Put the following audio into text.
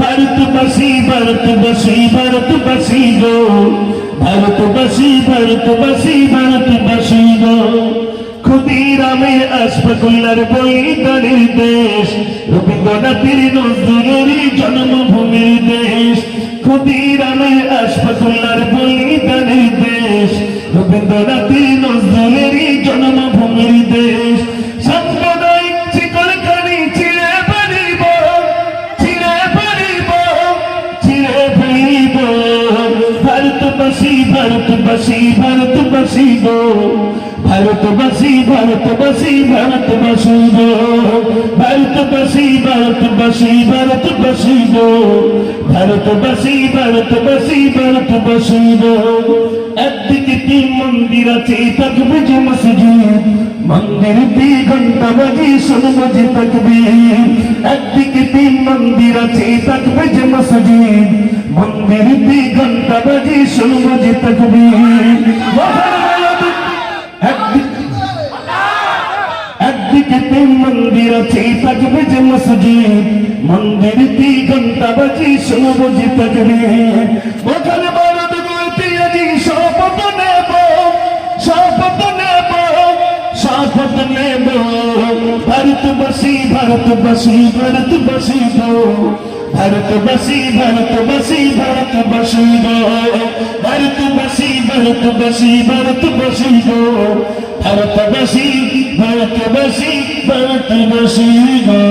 ভারতবাসী ভারতবাসী ভারতবাসী গো। ভারতবাসী ভারতবাসী ভারতবাসী গো। ক্ষুদিরামের আশফাকুল্লার বৈতানের দেশ, রবীন্দ্রনাথের নজরুলের জন্মভূমির দেশ। ক্ষুদিরামের আশফাকুল্লার বৈতানের দেশ, রবীন্দ্রনাথের নজরুলের ভারতবাসী ভারতবাসী ভারতবাসী ভারতবাসী ভারতবাসী ভারতবাসী ভারতবাসী ভারতবাসী ভারতবাসী ভারতবাসী ভারতবাসী ভারতবাসী গো। একদিকে তিন মন্দির আছে, থাকবে যে মসজিদ। মন্দির দি ঘণ্টা বাজি শুনব যে তকবীর একদিকে তিন মন্দির আছে, থাকবে যে মসজিদ। মন্দির দি ঘণ্টা বাজি শুনব যে তকবীর একদিকে মন্দির আছে থাকবে যে মসজিদ। মন্দির দি ঘণ্টা বাজি শুনব যে তকবীর ওখানে ভারত বলতে আজি শপথ নেব শপথ নেব শপথ নেব। ভারতবাসী ভারতবাসী ভারতবাসী গো। ভারতবাসী ভারতবাসী ভারতবাসী গো। ভারতবাসী ভারতবাসী ভারতবাসী গো। ভারতবাসী ভারতবাসী ভারতবাসী গো।